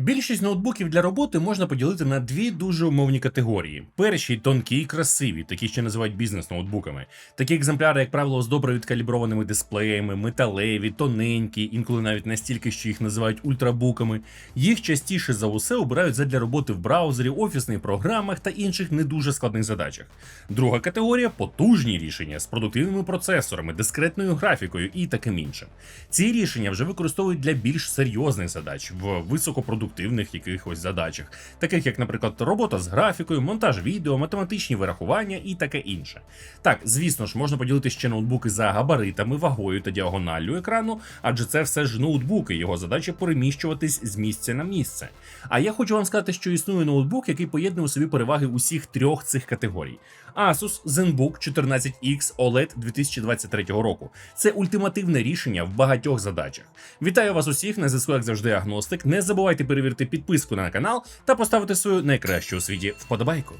Більшість ноутбуків для роботи можна поділити на дві дуже умовні категорії. Перші тонкі і красиві, такі ще називають бізнес-ноутбуками. Такі екземпляри, як правило, з добре відкаліброваними дисплеями, металеві, тоненькі, інколи навіть настільки, що їх називають ультрабуками. Їх частіше за усе обирають задля роботи в браузері, офісних програмах та інших не дуже складних задачах. Друга категорія потужні рішення з продуктивними процесорами, дискретною графікою і таким іншим. Ці рішення вже використовують для більш серйозних задач в високопродуктивних якихось задачах, таких як, наприклад, робота з графікою, монтаж відео, математичні вирахування і таке інше. Так, звісно ж, можна поділити ще ноутбуки за габаритами, вагою та діагоналлю екрану, адже це все ж ноутбуки, його задача переміщуватись з місця на місце. А я хочу вам сказати, що існує ноутбук, який поєднує у собі переваги усіх трьох цих категорій. Asus ZenBook 14X OLED 2023 року. Це ультимативне рішення в багатьох задачах. Вітаю вас усіх на зв'язку, як завжди, агностик. Не забувайте перевірити підписку на канал та поставити свою найкращу у світі вподобайку.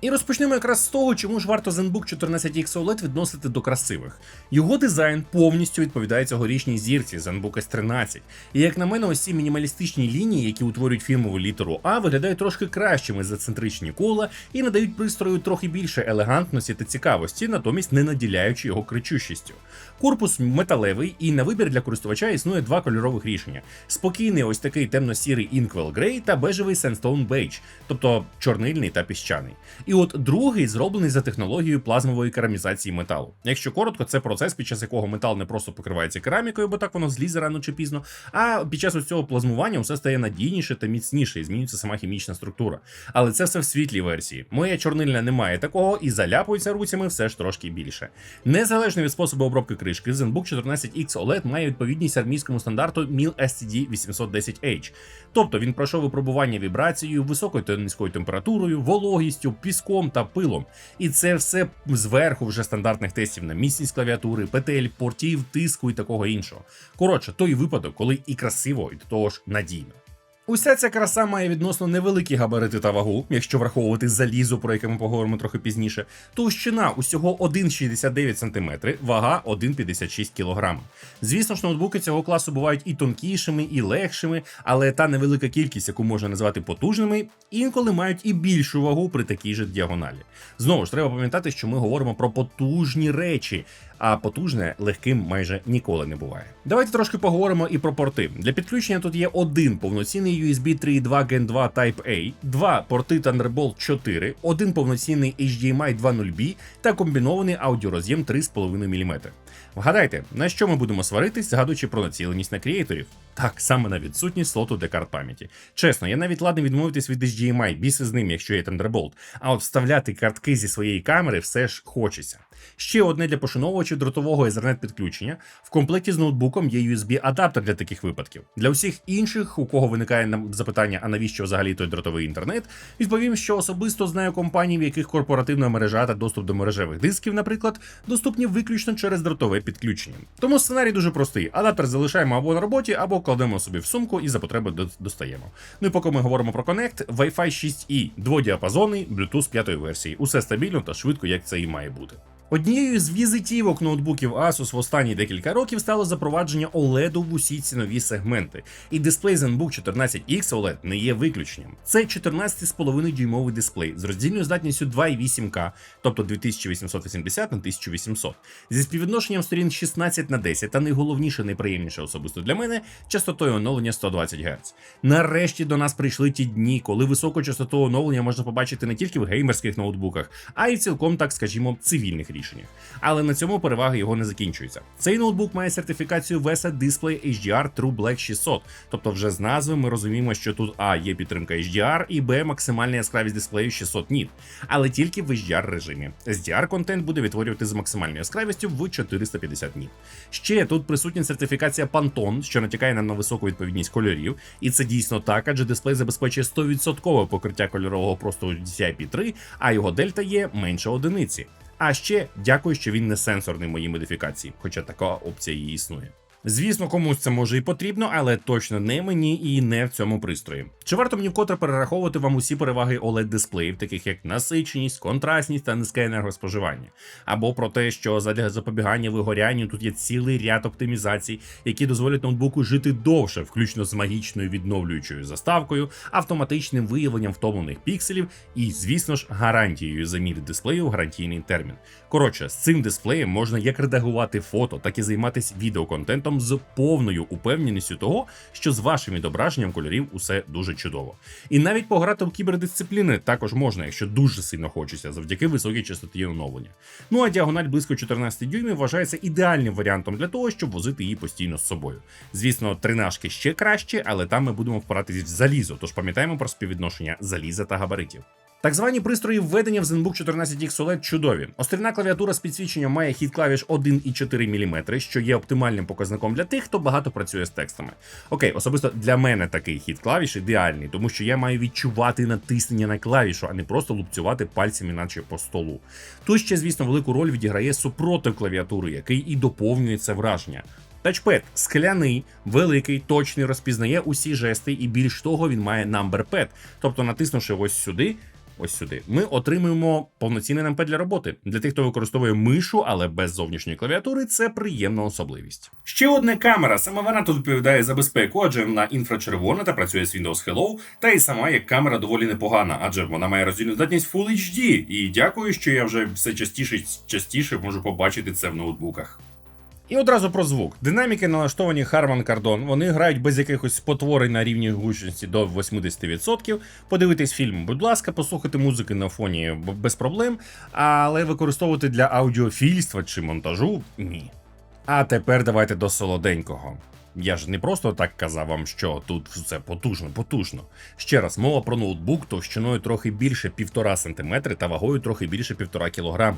І розпочнемо якраз з того, чому ж варто ZenBook 14X OLED відносити до красивих. Його дизайн повністю відповідає цьогорічній зірці ZenBook S13. І як на мене, ось ці мінімалістичні лінії, які утворюють фірмову літеру А, виглядають трошки кращими за центричні кола і надають пристрою трохи більше елегантності та цікавості, натомість не наділяючи його кричущістю. Корпус металевий, і на вибір для користувача існує два кольорових рішення: спокійний, ось такий темно-сірий Inkwell Grey та бежевий Sandstone Beige, тобто чорнильний та піщаний. І от другий зроблений за технологією плазмової керамізації металу. Якщо коротко, це процес, під час якого метал не просто покривається керамікою, бо так воно злізе рано чи пізно. А під час ось цього плазмування все стає надійніше та міцніше, і змінюється сама хімічна структура. Але це все в світлій версії. Моя чорнильна не має такого і заляпується руцями все ж трошки більше. Незалежно від способу обробки кришки, ZenBook 14X OLED має відповідність армійському стандарту MIL STD 810H. Тобто він пройшов випробування вібрацією, високою та низькою температурою, вологістю, піском та пилом. І це все зверху вже стандартних тестів на міцність клавіатури, петель, портів, тиску і такого іншого. Коротше, той випадок, коли і красиво, і до того ж надійно. Уся ця краса має відносно невеликі габарити та вагу, якщо враховувати залізо, про яке ми поговоримо трохи пізніше. Товщина усього 1,69 см, вага 1,56 кг. Звісно ж, ноутбуки цього класу бувають і тонкішими, і легшими, але та невелика кількість, яку можна назвати потужними, інколи мають і більшу вагу при такій же діагоналі. Знову ж треба пам'ятати, що ми говоримо про потужні речі. А потужне легким майже ніколи не буває. Давайте трошки поговоримо і про порти. Для підключення тут є один повноцінний USB 3.2 Gen 2 Type A, два порти Thunderbolt 4, один повноцінний HDMI 2.0B та комбінований аудіороз'єм 3,5 мм. Вгадайте, на що ми будемо сваритись, згадуючи про націленість на креаторів? Так, саме на відсутність слоту для карт пам'яті. Чесно, я навіть ладний відмовитись від HDMI, біси з ним, якщо є Thunderbolt, а от вставляти картки зі своєї камери все ж хочеться. Ще одне для пошановувачів дротового Ethernet підключення. В комплекті з ноутбуком є USB-адаптер для таких випадків. Для усіх інших, у кого виникає запитання, а навіщо взагалі той дротовий інтернет, відповім, що особисто знаю компаній, в яких корпоративна мережа та доступ до мережевих дисків, наприклад, доступні виключно через дротове підключення. Тому сценарій дуже простий: адаптер залишаємо або на роботі, або кладемо собі в сумку і за потреби достаємо. Ну і поки ми говоримо про Connect, Wi-Fi 6E, дводіапазонний, Bluetooth 5 версії. Усе стабільно та швидко, як це і має бути. Однією з візитівок ноутбуків Asus в останні декілька років стало запровадження OLED в усі цінові сегменти, і дисплей ZenBook 14X OLED не є виключенням. Це 14,5 дюймовий дисплей з роздільною здатністю 2,8К, тобто 2880 на 1800, зі співвідношенням сторін 16 на 10 та найголовніше, найприємніше особисто для мене частотою оновлення 120 Гц. Нарешті до нас прийшли ті дні, коли високу частоту оновлення можна побачити не тільки в геймерських ноутбуках, а й цілком, так скажімо, цивільних. Але на цьому переваги його не закінчуються. Цей ноутбук має сертифікацію VESA Display HDR True Black 600, тобто вже з назви ми розуміємо, що тут А є підтримка HDR і Б максимальна яскравість дисплею 600 ніт, але тільки в HDR режимі. SDR контент буде відтворювати з максимальною яскравістю в 450 ніт. Ще тут присутня сертифікація Pantone, що натякає нам на високу відповідність кольорів, і це дійсно так, адже дисплей забезпечує 100% покриття кольорового простору DCI-P3, а його дельта є менше одиниці. А ще дякую, що він не сенсорний в моїй модифікації, хоча така опція і існує. Звісно, комусь це може і потрібно, але точно не мені і не в цьому пристрої. Чи варто мені вкотре перераховувати вам усі переваги oled дисплеїв, таких як насиченість, контрастність та низьке енергоспоживання, або про те, що задля запобігання вигорянню тут є цілий ряд оптимізацій, які дозволять ноутбуку жити довше, включно з магічною відновлюючою заставкою, автоматичним виявленням втомлених пікселів і, звісно ж, гарантією заміни дисплею в гарантійний термін. Коротше, з цим дисплеєм можна як редагувати фото, так і займатися відеоконтентом з повною упевненістю того, що з вашим відображенням кольорів усе дуже чудово. І навіть пограти в кібердисципліни також можна, якщо дуже сильно хочеться, завдяки високій частоті оновлення. Ну а діагональ близько 14 дюймів вважається ідеальним варіантом для того, щоб возити її постійно з собою. Звісно, тринашки ще краще, але там ми будемо впиратись в залізо, тож пам'ятаємо про співвідношення заліза та габаритів. Так звані пристрої введення в ZenBook 14X OLED чудові. Острівна клавіатура з підсвіченням має хід клавіш 1,4 мм, що є оптимальним показником для тих, хто багато працює з текстами. Окей, особисто для мене такий хід клавіш ідеальний, тому що я маю відчувати натиснення на клавішу, а не просто лупцювати пальцями, наче по столу. Тут ще, звісно, велику роль відіграє супротив клавіатури, який і доповнює це враження. Тачпед скляний, великий, точний, розпізнає усі жести, і більш того, він має number Тобто, натиснувши ось сюди, ось сюди, ми отримуємо повноцінний нампед для роботи. Для тих, хто використовує мишу, але без зовнішньої клавіатури, це приємна особливість. Ще одна камера. Саме вона тут відповідає за безпеку, адже вона інфрачервона та працює з Windows Hello. Та й сама як камера доволі непогана, адже вона має роздільну здатність Full HD. І дякую, що я вже все частіше частіше можу побачити це в ноутбуках. І одразу про звук. Динаміки налаштовані Harman Kardon, вони грають без якихось спотворень на рівні гучності до 80%. Подивитись фільм, будь ласка, послухати музики на фоні без проблем, але використовувати для аудіофільства чи монтажу ні. А тепер давайте до солоденького. Я ж не просто так казав вам, що тут все потужно, потужно. Ще раз, мова про ноутбук товщиною трохи більше 1,5 см та вагою трохи більше 1,5 кг.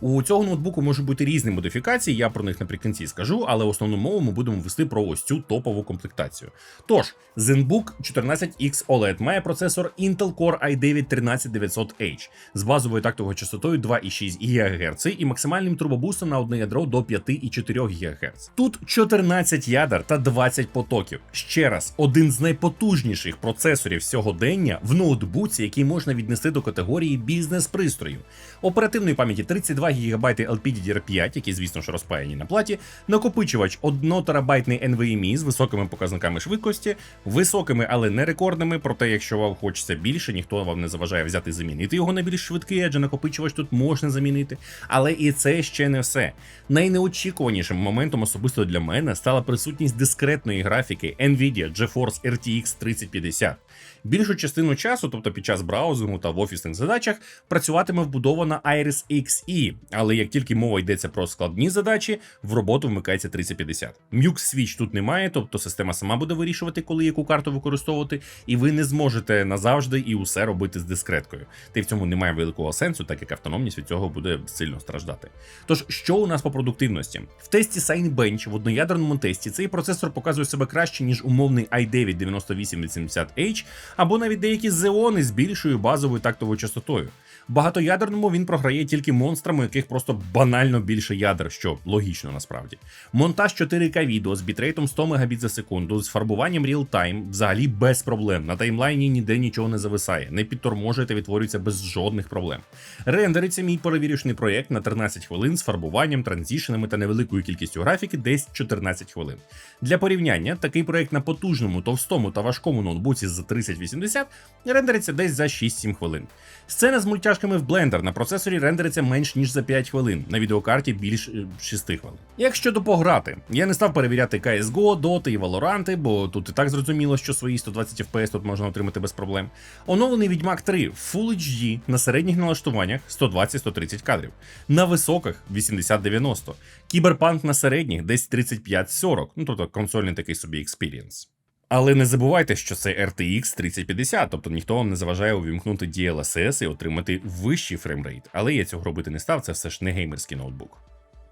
У цього ноутбуку можуть бути різні модифікації, я про них наприкінці скажу, але основну мову ми будемо вести про ось цю топову комплектацію. Тож, ZenBook 14X OLED має процесор Intel Core i9 13900H з базовою тактовою частотою 2,6 ГГц і максимальним турбобустом на одне ядро до 5,4 ГГц. Тут 14 ядер та 20 потоків. Ще раз, один з найпотужніших процесорів сьогодення в ноутбуці, який можна віднести до категорії бізнес-пристроїв. Оперативної пам'яті 32 ГБ LPDDR5, які, звісно ж, розпаяні на платі, накопичувач 1 терабайтний NVMe з високими показниками швидкості, високими, але не рекордними. Проте, якщо вам хочеться більше, ніхто вам не заважає взяти замінити його на більш швидкий, адже накопичувач тут можна замінити. Але і це ще не все. Найнеочікуванішим моментом особисто для мене стала присутність дискретної графіки Nvidia GeForce RTX 3050. Більшу частину часу, тобто під час браузингу та в офісних задачах, працюватиме вбудована Iris Xe, але як тільки мова йдеться про складні задачі, в роботу вмикається 3050. Mux Switch тут немає, тобто система сама буде вирішувати, коли яку карту використовувати, і ви не зможете назавжди і усе робити з дискреткою. Та й в цьому немає великого сенсу, так як автономність від цього буде сильно страждати. Тож, що у нас по продуктивності? В тесті Signbench в одноядерному тесті цей процесор показує себе краще, ніж умовний i9 9880H, або навіть деякі зеони з більшою базовою тактовою частотою. Багатоядерному він програє тільки монстрам, у яких просто банально більше ядер, що логічно насправді. Монтаж 4К відео з бітрейтом 100 Мбіт за секунду, з фарбуванням реal-time взагалі без проблем. На таймлайні ніде нічого не зависає, не підторможує та відтворюється без жодних проблем. Рендериться мій перевірюшний проєкт на 13 хвилин з фарбуванням, транзішенами та невеликою кількістю графіки, десь 14 хвилин. Для порівняння, такий проєкт на потужному, товстому та важкому ноутбуці з 3080 рендериться десь за 6-7 хвилин. Сцена з мультяшками в Blender на процесорі рендериться менш ніж за 5 хвилин, на відеокарті більш 6 хвилин. Як щодо пограти, я не став перевіряти CSGO, Dota і Valorant, бо тут і так зрозуміло, що свої 120 FPS тут можна отримати без проблем. Оновлений Відьмак 3 Full HD на середніх налаштуваннях 120-130 кадрів, на високих 80-90, Кіберпанк на середніх десь 35-40, ну тобто консольний такий собі експірієнс. Але не забувайте, що це RTX 3050, тобто ніхто вам не заважає увімкнути DLSS і отримати вищий фреймрейт. Але я цього робити не став, це все ж не геймерський ноутбук.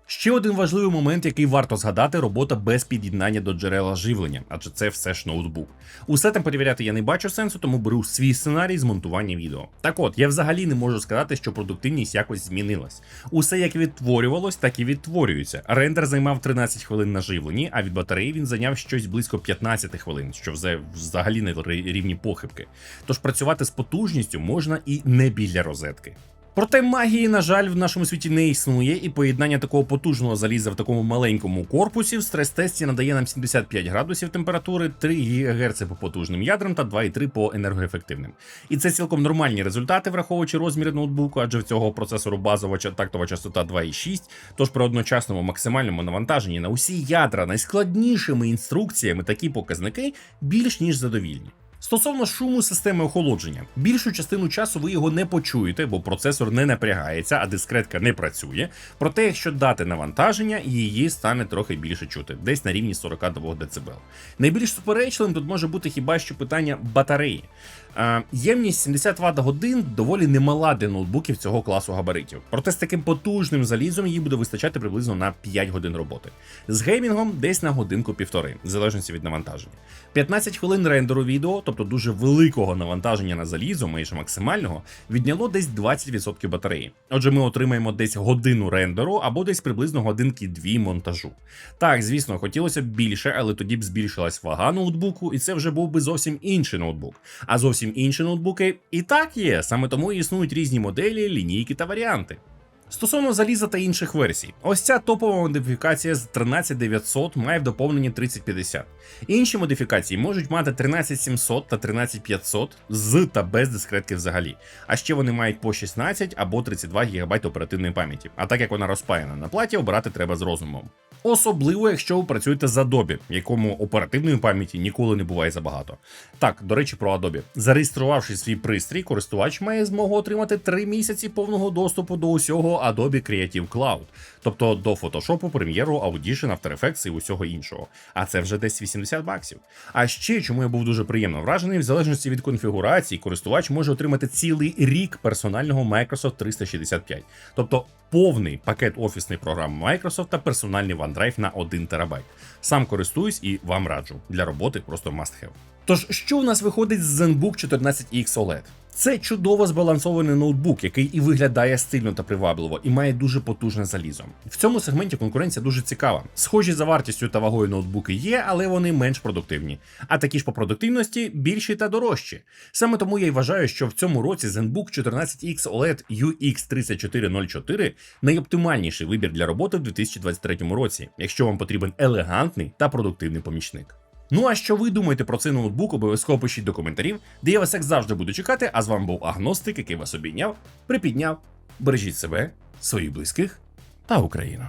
Ще один важливий момент, який варто згадати, робота без під'єднання до джерела живлення, адже це все ж ноутбук. Усе там перевіряти я не бачу сенсу, тому беру свій сценарій з монтування відео. Так от, я взагалі не можу сказати, що продуктивність якось змінилась. Усе як відтворювалось, так і відтворюється. Рендер займав 13 хвилин на живленні, а від батареї він зайняв щось близько 15 хвилин, що вже взагалі не рівні похибки. Тож працювати з потужністю можна і не біля розетки. Проте магії, на жаль, в нашому світі не існує, і поєднання такого потужного заліза в такому маленькому корпусі в стрес-тесті надає нам 75 градусів температури, 3 ГГц по потужним ядрам та 2,3 по енергоефективним. І це цілком нормальні результати, враховуючи розміри ноутбуку, адже в цього процесору базова тактова частота 2,6, тож при одночасному максимальному навантаженні на усі ядра найскладнішими інструкціями такі показники більш ніж задовільні. Стосовно шуму системи охолодження, більшу частину часу ви його не почуєте, бо процесор не напрягається, а дискретка не працює. Проте, якщо дати навантаження, її стане трохи більше чути, десь на рівні 42 дБ. Найбільш суперечливим тут може бути хіба що питання батареї. Е, ємність 70 Вт годин доволі немала для ноутбуків цього класу габаритів. Проте з таким потужним залізом їй буде вистачати приблизно на 5 годин роботи. З геймінгом десь на годинку півтори, в залежності від навантаження. 15 хвилин рендеру відео, тобто дуже великого навантаження на залізо, майже максимального, відняло десь 20% батареї. Отже, ми отримаємо десь годину рендеру або десь приблизно годинки дві монтажу. Так, звісно, хотілося б більше, але тоді б збільшилась вага ноутбуку, і це вже був би зовсім інший ноутбук. А зовсім інші ноутбуки і так є, саме тому існують різні моделі, лінійки та варіанти. Стосовно заліза та інших версій, ось ця топова модифікація з 13900 має в доповненні 3050. Інші модифікації можуть мати 13700 та 13500 з та без дискретки взагалі. А ще вони мають по 16 або 32 ГБ оперативної пам'яті. А так як вона розпаяна на платі, обирати треба з розумом. Особливо, якщо ви працюєте з Adobe, якому оперативної пам'яті ніколи не буває забагато. Так, до речі, про Adobe. Зареєструвавши свій пристрій, користувач має змогу отримати 3 місяці повного доступу до усього Adobe Creative Cloud, тобто до Photoshop, Premiere, Audition, After Effects і усього іншого. А це вже десь 80 баксів. А ще чому я був дуже приємно вражений, в залежності від конфігурації, користувач може отримати цілий рік персонального Microsoft 365, тобто повний пакет офісних програм Microsoft та персональний OneDrive на 1 терабайт. Сам користуюсь і вам раджу. Для роботи просто must have. Тож, що в нас виходить з ZenBook 14X OLED? Це чудово збалансований ноутбук, який і виглядає стильно та привабливо, і має дуже потужне залізо. В цьому сегменті конкуренція дуже цікава. Схожі за вартістю та вагою ноутбуки є, але вони менш продуктивні. А такі ж по продуктивності більші та дорожчі. Саме тому я й вважаю, що в цьому році ZenBook 14X OLED UX3404 найоптимальніший вибір для роботи в 2023 році, якщо вам потрібен елегантний та продуктивний помічник. Ну а що ви думаєте про цей ноутбук, обов'язково пишіть до коментарів, де я вас як завжди буду чекати. А з вами був Агностик, який вас обійняв, припідняв. Бережіть себе, своїх близьких та Україну.